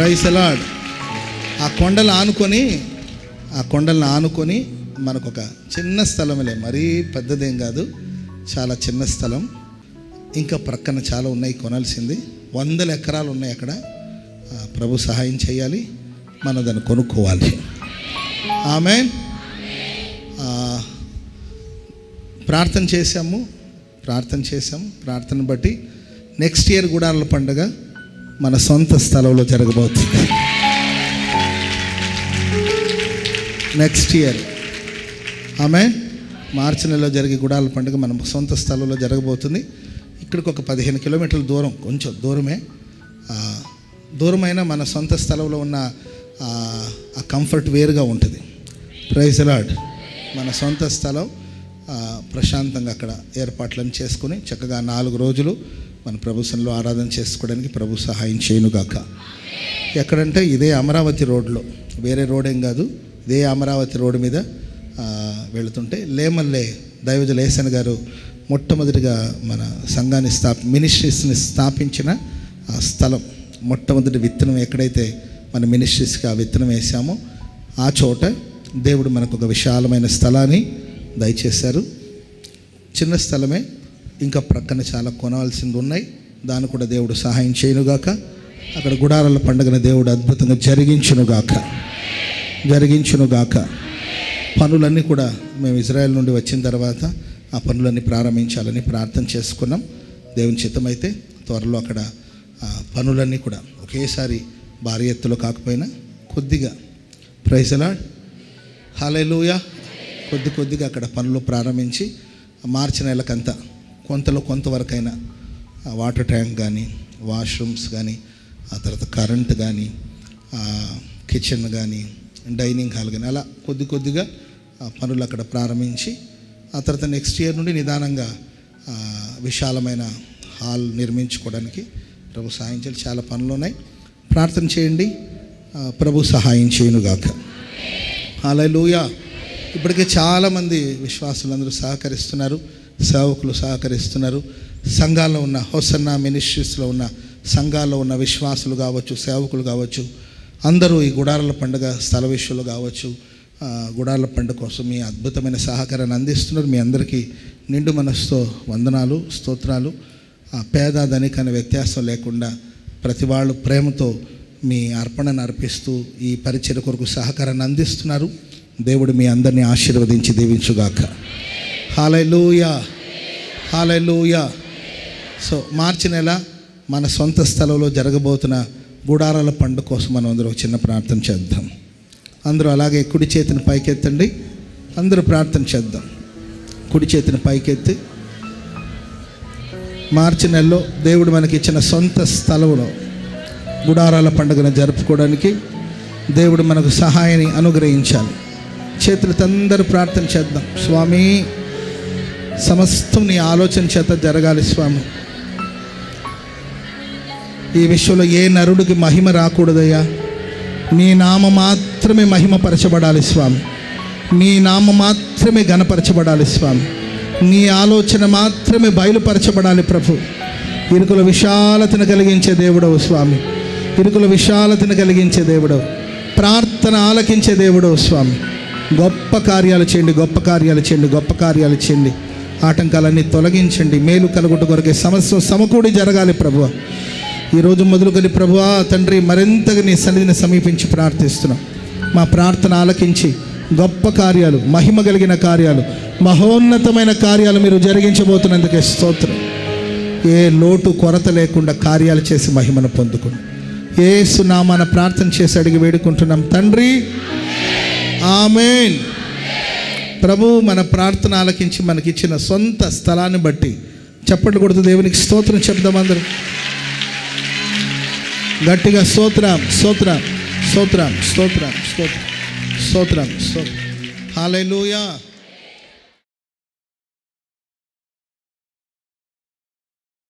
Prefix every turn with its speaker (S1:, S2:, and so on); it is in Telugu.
S1: ప్రైస్ అలాడ్ ఆ కొండలు ఆనుకొని ఆ కొండలను ఆనుకొని మనకు ఒక చిన్న స్థలంలే మరీ పెద్దదేం కాదు చాలా చిన్న స్థలం. ఇంకా ప్రక్కన చాలా ఉన్నాయి కొనాల్సింది. వందల ఎకరాలు ఉన్నాయి అక్కడ. ప్రభు సహాయం చేయాలి. మనం దాన్ని కొనుక్కోవాలి ఆమె ప్రార్థన చేశాము. ప్రార్థన చేశాము. ప్రార్థన బట్టి నెక్స్ట్ ఇయర్ గుడాల పండుగ. మన సొంత స్థలంలో జరగబోతుంది. నెక్స్ట్ ఇయర్ ఆమె మార్చి నెలలో జరిగే గుడాల పండుగ మన సొంత స్థలంలో జరగబోతుంది. ఇక్కడికి ఒక పదిహేను కిలోమీటర్ల దూరం కొంచెం దూరమే. దూరమైన మన సొంత స్థలంలో ఉన్న ఆ, కంఫర్ట్ వేరుగా ఉంటుంది. ప్రైజ్ లాడ్ మన సొంత స్థలం ప్రశాంతంగా అక్కడ ఏర్పాట్లను చేసుకుని చక్కగా నాలుగు రోజులు మన ప్రభుత్వంలో ఆరాధన చేసుకోవడానికి ప్రభు సహాయం చేయనుగాక. ఎక్కడంటే ఇదే అమరావతి రోడ్లో. వేరే రోడ్ ఏం కాదు ఇదే అమరావతి రోడ్డు మీద వెళుతుంటే లేమల్లే దైవజ లేసన్ గారు మొట్టమొదటిగా మన సంఘాన్ని స్థాప మినిస్ట్రీస్ని స్థాపించిన ఆ స్థలం. మొట్టమొదటి విత్తనం ఎక్కడైతే మన మినిస్ట్రీస్కి ఆ విత్తనం వేసామో ఆ చోట దేవుడు మనకు ఒక విశాలమైన స్థలాన్ని దయచేశారు. చిన్న స్థలమే. ఇంకా ప్రక్కన చాలా కొనవలసింది ఉన్నాయి. దాన్ని కూడా దేవుడు సహాయం చేయనుగాక. అక్కడ గుడారాల పండుగను దేవుడు అద్భుతంగా జరిగించునుగాక. జరిగించునుగాక. పనులన్నీ కూడా మేము ఇజ్రాయెల్ నుండి వచ్చిన తర్వాత ఆ పనులన్నీ ప్రారంభించాలని ప్రార్థన చేసుకున్నాం. దేవుని చిత్తమైతే త్వరలో అక్కడ ఆ పనులన్నీ కూడా ఒకేసారి భారీ ఎత్తులో కాకపోయినా కొద్దిగా. ప్రైజలాడ్ హాలేలుయా కొద్ది కొద్దిగా అక్కడ పనులు ప్రారంభించి మార్చి నెలకంతా కొంతలో కొంతవరకైనా వాటర్ ట్యాంక్ కానీ వాష్రూమ్స్ కానీ ఆ తర్వాత కరెంట్ కానీ కిచెన్ కానీ డైనింగ్ హాల్ కానీ అలా కొద్ది కొద్దిగా పనులు అక్కడ ప్రారంభించి ఆ తర్వాత నెక్స్ట్ ఇయర్ నుండి నిదానంగా విశాలమైన హాల్ నిర్మించుకోవడానికి ప్రభు సహాయం చేయాలి. చాలా పనులు ఉన్నాయి. ప్రార్థన చేయండి. ప్రభు సహాయం చేయనుగాక. హల్లెలూయా. ఇప్పటికే చాలామంది విశ్వాసులందరూ సహకరిస్తున్నారు సేవకులు సహకరిస్తున్నారు. సంఘాల్లో ఉన్న హొసన్న మినిస్ట్రీస్లో ఉన్న సంఘాల్లో ఉన్న విశ్వాసులు కావచ్చు సేవకులు కావచ్చు అందరూ ఈ గుడారాల పండుగ స్థల విషయంలో కావచ్చు ఆ, గుడారాల పండుగ కోసం మీ అద్భుతమైన సహకారాన్ని అందిస్తున్నారు. మీ అందరికీ నిండు మనసుతో వందనాలు స్తోత్రాలు. పేద ధనిక అనే వ్యత్యాసం లేకుండా ప్రతి వాళ్ళు ప్రేమతో మీ అర్పణను అర్పిస్తూ ఈ పరిచయ కొరకు సహకారాన్ని అందిస్తున్నారు. దేవుడు మీ అందరినీ ఆశీర్వదించి దీవించుగాక. హాలూయా హాలూయా సో మార్చి నెల మన సొంత స్థలంలో జరగబోతున్న గుడారాల పండుగ కోసం మనం అందరూ చిన్న ప్రార్థన చేద్దాం. అందరూ అలాగే కుడి చేతిని పైకెత్తండి. అందరూ ప్రార్థన చేద్దాం. కుడి చేతిని పైకెత్తి. మార్చి నెలలో దేవుడు మనకి ఇచ్చిన సొంత స్థలంలో గుడారాల పండుగను జరుపుకోవడానికి దేవుడు మనకు సహాయాన్ని అనుగ్రహించాలి. చేతులతో అందరూ ప్రార్థన చేద్దాం. స్వామి సమస్తం నీ ఆలోచన చేత జరగాలి స్వామి. ఈ విషయంలో ఏ నరుడికి మహిమ రాకూడదయ్యా? నీ నామ మాత్రమే మహిమపరచబడాలి స్వామి. నీ నామ మాత్రమే గణపరచబడాలి స్వామి. నీ ఆలోచన మాత్రమే బయలుపరచబడాలి ప్రభు. ఇరుకుల విశాలతను కలిగించే దేవుడవు స్వామి. ఇరుకుల విశాలతను కలిగించే దేవుడవు. ప్రార్థన ఆలకించే దేవుడవు స్వామి. గొప్ప కార్యాలు చేయండి గొప్ప కార్యాలు చేయండి గొప్ప కార్యాలు చేయండి. ఆటంకాలన్నీ తొలగించండి. మేలు కలుగుట కొరకే సమస్య సమకూడి జరగాలి ప్రభు ఈరోజు మొదలుకొని ప్రభువా తండ్రి మరింతగా నీ సన్నిధిని సమీపించి ప్రార్థిస్తున్నాం. మా ప్రార్థన ఆలకించి గొప్ప కార్యాలు మహిమ కలిగిన కార్యాలు మహోన్నతమైన కార్యాలు మీరు జరిగించబోతున్నందుకే స్తోత్రం. ఏ లోటు కొరత లేకుండా కార్యాలు చేసి మహిమను పొందుకుని ఏ సునామాన ప్రార్థన చేసి అడిగి వేడుకుంటున్నాం. తండ్రి ఆమెన్ ప్రభు మన ప్రార్థన ఆలకించి మనకిచ్చిన సొంత స్థలాన్ని బట్టి చప్పట్లు కొడుతూ దేవునికి స్తోత్రం చెప్దాం అందరూ. గట్టిగా స్తోత్రం స్తోత్రం స్తోత్రం స్తోత్రం స్తోత్రం స్తోత్రం స్తోత్రం. హాలూయా